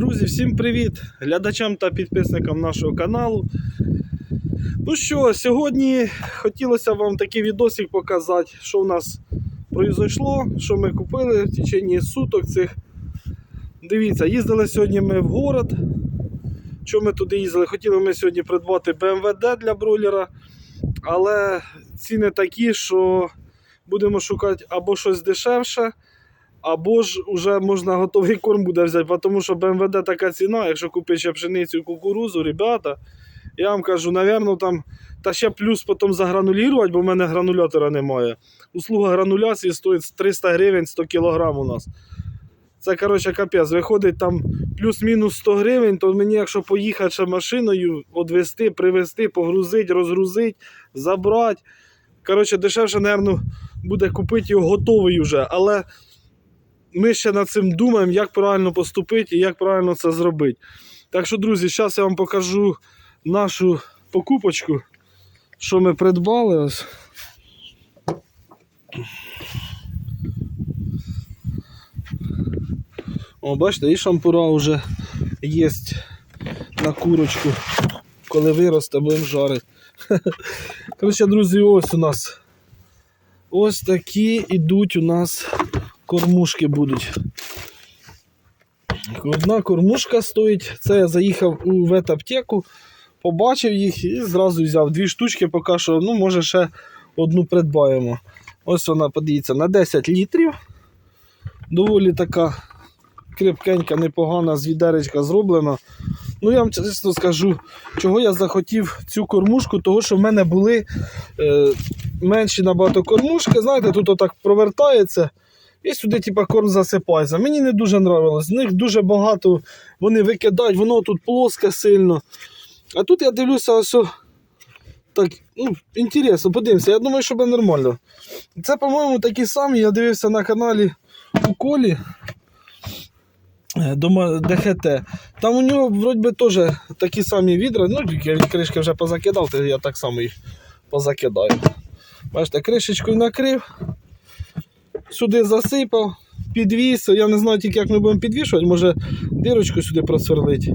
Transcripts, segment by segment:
Друзі, всім привіт глядачам та підписникам нашого каналу. Ну що, сьогодні хотілося вам такий відосик показати, що в нас произошло, що ми купили в течение суток цих. Дивіться, їздили сьогодні ми в город. Що ми туди їздили? Хотіли ми сьогодні придбати БМВД для бройлера, але ціни такі, що будемо шукати або щось дешевше. Або ж вже можна готовий корм буде взяти, тому що БМВД така ціна, якщо купити ще пшеницю кукурузу, ребята, я вам кажу, напевно, там, та ще плюс потім загранулірувати, бо в мене гранулятора немає. Услуга грануляції стоїть 300 гривень 100 кг у нас. Це, коротше, капець. Виходить там плюс-мінус 100 гривень, то мені, якщо поїхати ще машиною, одвести, привезти, погрузити, розгрузити, забрати. Коротше, дешевше, напевно, буде купити його готовий вже. Але ми ще над цим думаємо, як правильно поступити і як правильно це зробити. Так що, друзі, зараз я вам покажу нашу покупочку, що ми придбали. О, бачите, і шампура вже є на курочку. Коли виросте, будемо жарити. Коротше, друзі, ось у нас. Ось такі ідуть у нас кормушки будуть. Одна кормушка стоїть. Це я заїхав у ветаптеку, побачив їх і зразу взяв дві штучки, поки що, ну, може, ще одну придбаємо. Ось вона, подивіться, на 10 літрів. Доволі така крепкенька, непогана з відеречка зроблена. Ну, я вам чесно скажу, чого я захотів цю кормушку, того що в мене були е, менші набагато кормушки. Знаєте, тут отак провертається. І сюди, типа, корм засипається. Мені не дуже нравилось. З них дуже багато вони викидають, воно тут плоске сильно. А тут я дивлюся, ось. Так, ну, інтересно, подивимося. Я думаю, що буде нормально. Це, по-моєму, такі самі. Я дивився на каналі у Колі. е, ДХТ. Там у нього вроді би теж такі самі відра. Ну, я кришки вже позакидав, то я так само їх позакидаю. Бачите, кришечкою накрив сюди засипав, підвіз. Я не знаю тільки, як ми будемо підвішувати, може дирочку сюди просверлить.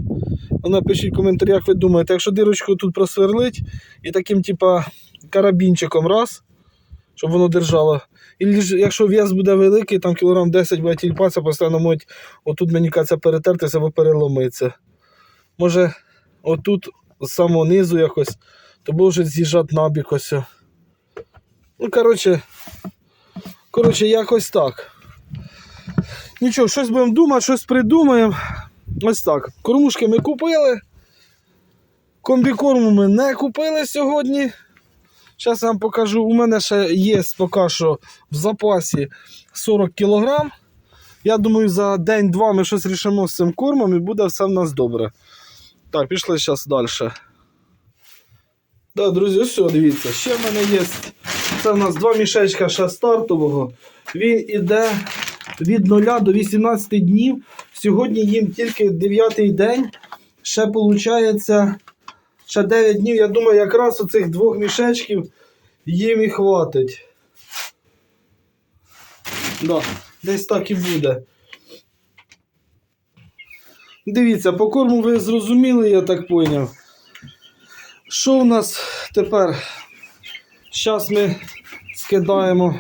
А Напишіть в коментарях, як ви думаєте, якщо дирочку тут просверлить і таким, типа, карабінчиком раз, щоб воно держало. І якщо вес буде великий, там кілограм 10 буде тільпатися, постійно можуть отут мені кажеться перетертися або переломитися. Може, отут з самого низу якось, то може з'їжджати набік ось. Ну, коротше, Коротше, якось так. Нічого, щось будемо думати, щось придумаємо. Ось так. Кормушки ми купили. Комбікорму ми не купили сьогодні. Зараз я вам покажу. У мене ще є поки що в запасі 40 кг. Я думаю, за день-два ми щось рішимо з цим кормом і буде все в нас добре. Так, пішли зараз далі. Так, друзі, все, дивіться, ще в мене є. Це в нас два мішечка ще стартового. Він іде від 0 до 18 днів. Сьогодні їм тільки 9 день. Ще виходить ще 9 днів. Я думаю, якраз оцих двох мішечків їм і хватить. Да, десь так і буде. Дивіться, по корму ви зрозуміли, я так поняв. Що у нас тепер? Зараз ми скидаємо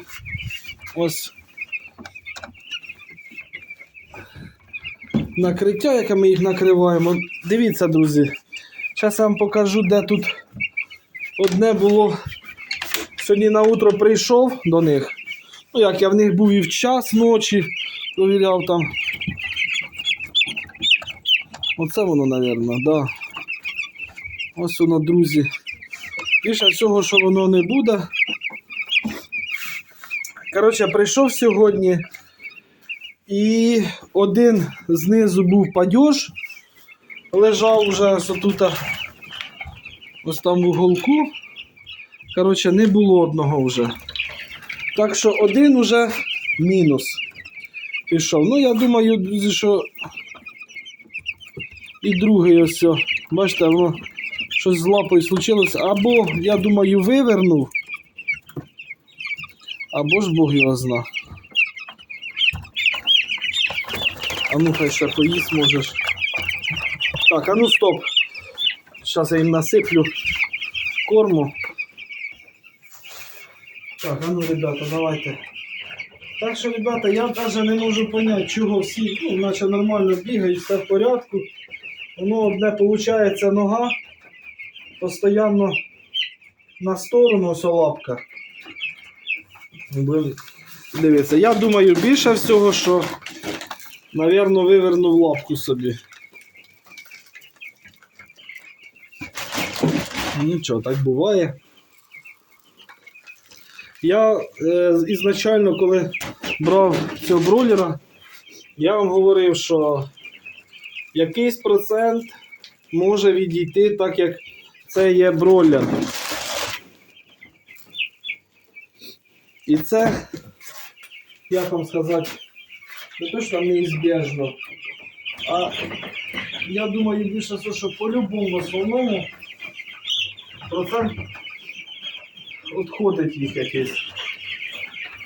ось накриття, яке ми їх накриваємо. Дивіться, друзі. Зараз я вам покажу, де тут одне було. Сьогодні на утро прийшов до них. Ну, як я в них був і в час ночі, провіряв там. Оце воно, мабуть, да. Ось воно, друзі. Більше всього, що воно не буде. Коротше, прийшов сьогодні. І один знизу був падеж. Лежав вже ось тут. Ось там в уголку. Коротше, не було одного вже. Так що один уже мінус пішов. Ну, я думаю, друзі, що і другий ось. Бачите, воно щось з лапою случилось. Або, я думаю, вивернув. Або ж Бог його зна. А ну хай ще поїсть можеш. Так, а ну стоп. Зараз я їм насиплю корму. Так, а ну, ребята, давайте. Так що, ребята, я навіть не можу зрозуміти, чого всі, ну, наче нормально бігають, все в порядку. Воно одне виходить нога, постійно на сторону ось лапка. Дивіться, я думаю більше всього, що, навірно, вивернув лапку собі. Нічого, так буває. Я е, ізначально, коли брав цього бройлера, я вам говорив, що якийсь процент може відійти, так як це є бройлер. І це, як вам сказати, не то, що неізбіжно, а я думаю більше, все, що по-любому в основному процент відходить їх якийсь.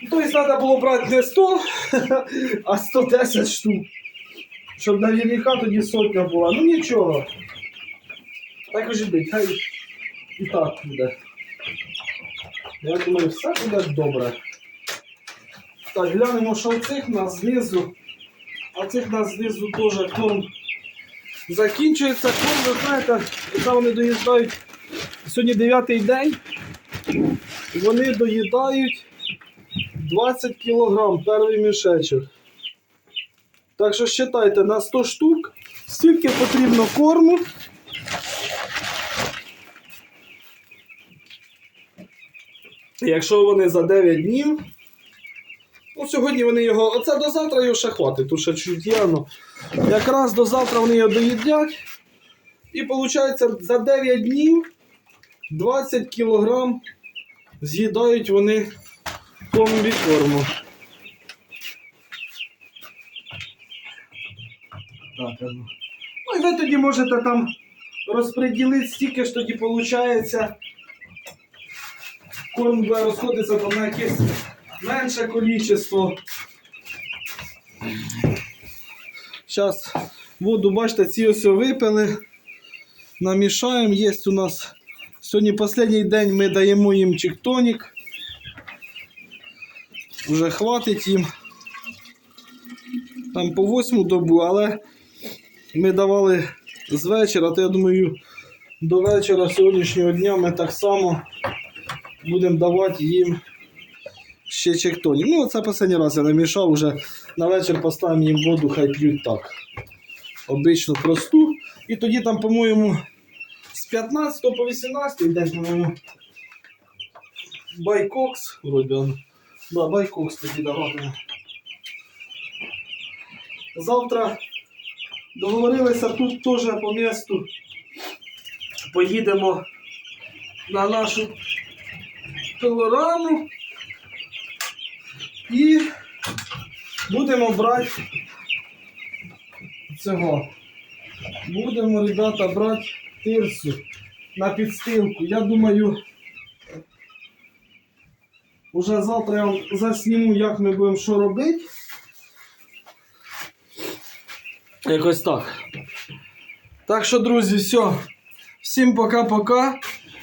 Ну, Тобто треба було брати не 100, а 110 штук. Щоб наверняка тоді сотня була. Ну нічого. Так і бить, хай і так буде. Я думаю, все буде добре. Так, глянемо, що в цих нас знизу. А цих нас знизу теж корм закінчується. Корм, ви знаєте, коли вони доїжджають. Сьогодні 9 день. Вони доїдають 20 кг перший мішечок. Так що считайте, на 100 штук стільки потрібно корму. Якщо вони за 9 днів. Ну, сьогодні вони його. Оце до завтра його ще хватить, тут ще чуть яно. Якраз до завтра вони його доїдять. І виходить, за 9 днів 20 кг з'їдають вони комбі корму. Так, ну. Ну і ви тоді можете там розподілити, стільки ж тоді виходить. Корм буде розходитися там на якесь менше количество. Зараз воду, бачите, ці ось випили. Намішаємо. Є у нас сьогодні останній день ми даємо їм чектонік. Вже хватить їм. Там по восьму добу, але ми давали з вечора, то я думаю, до вечора сьогоднішнього дня ми так само будемо давати їм ще чектонік. Ну, це останній раз я намішав, вже на вечір поставимо їм воду, хай п'ють так. Обичну просту. І тоді там, по-моєму, з 15 по 18 день, по-моєму, байкокс, вроді. Да, байкокс тоді даватиме. Завтра договорилися тут теж по місту. Поїдемо на нашу пилорану і будемо брати цього. Будемо, ребята, брати тирсу на підстилку. Я думаю, уже завтра я вам засніму, як ми будемо що робити. Якось так. Так що, друзі, все. Всім пока-пока.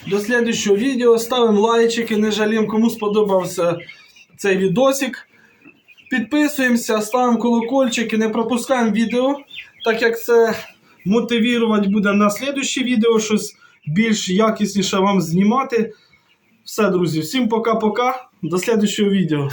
До слідчого відео. Ставимо лайчики, не жаліємо, кому сподобався цей відосик. Підписуємося, ставимо колокольчики, не пропускаємо відео, так як це мотивувати буде на слідуще відео, щось більш якісніше вам знімати. Все, друзі, всім пока-пока. До слідчого відео.